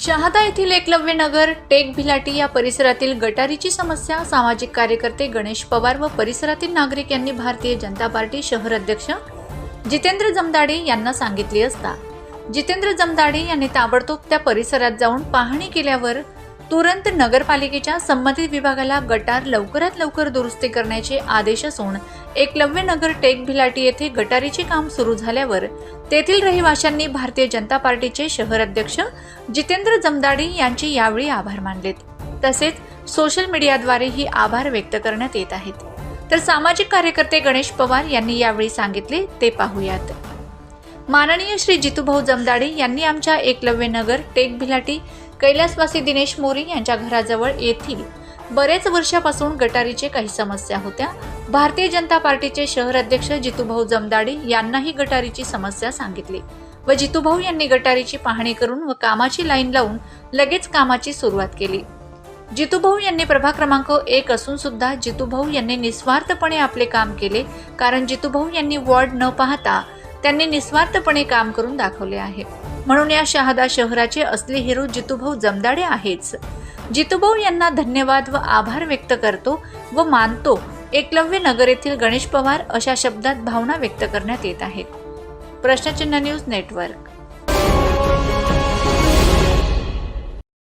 शहादा येथील एकलव्य नगर टेक भिलाटी या परिसरातील गटारीची समस्या सामाजिक कार्यकर्ते गणेश पवार व परिसरातील नागरिक यांनी भारतीय जनता पार्टी शहर अध्यक्ष जितेंद्र जमदाडे यांना सांगितली असता. जितेंद्र जमदाडे यांनी ताबडतोब त्या परिसरात जाऊन पाहणी केल्यावर तुरंत नगरपालिकेच्या संबंधित विभागाला गटार लवकरात लवकर दुरुस्ती करण्याचे आदेश असून एकलव्य नगर टेक भिलाटी येथे गटारीचे काम सुरू झाल्यावर तेथील रहिवाशांनी भारतीय जनता पार्टीचे शहर अध्यक्ष जितेंद्र जमदाडी यांचे यावेळी आभार मानलेत. तसेच सोशल मीडियाद्वारेही आभार व्यक्त करण्यात येत आहेत. तर सामाजिक कार्यकर्ते गणेश पवार यांनी यावेळी सांगितले ते पाहूयात. माननीय श्री जितूभाऊ जमदाडे यांनी आमच्या एकलव्य नगर टेक भिलाटी कैलासवासी दिनेश मोरे यांच्या घराजवळ येथील बरेच वर्षापासून गटारीचे काही समस्या होत्या. भारतीय जनता पार्टीचे शहर अध्यक्ष जितूभाऊ जमदाडे यांनाही गटारीची समस्या सांगितली व जितूभाऊ यांनी गटारीची पाहणी करून व कामाची लाईन लावून लगेच कामाची सुरुवात केली. जितूभाऊ यांनी प्रभाग क्रमांक एक असून सुद्धा जितूभाऊ यांनी निस्वार्थपणे आपले काम केले कारण जितूभाऊ यांनी वॉर्ड न पाहता त्यांनी निस्वार्थपणे काम करून दाखवले आहे. म्हणून या शहादा शहराचे असले हिरो जितूभाऊ जमदाडे आहेच. जितूभाऊ यांना धन्यवाद व आभार व्यक्त करतो व मानतो एकलव्य नगर येथील गणेश पवार अशा शब्दात भावना व्यक्त करण्यात येत आहेत. प्रश्नचिन्ह न्यूज नेटवर्क.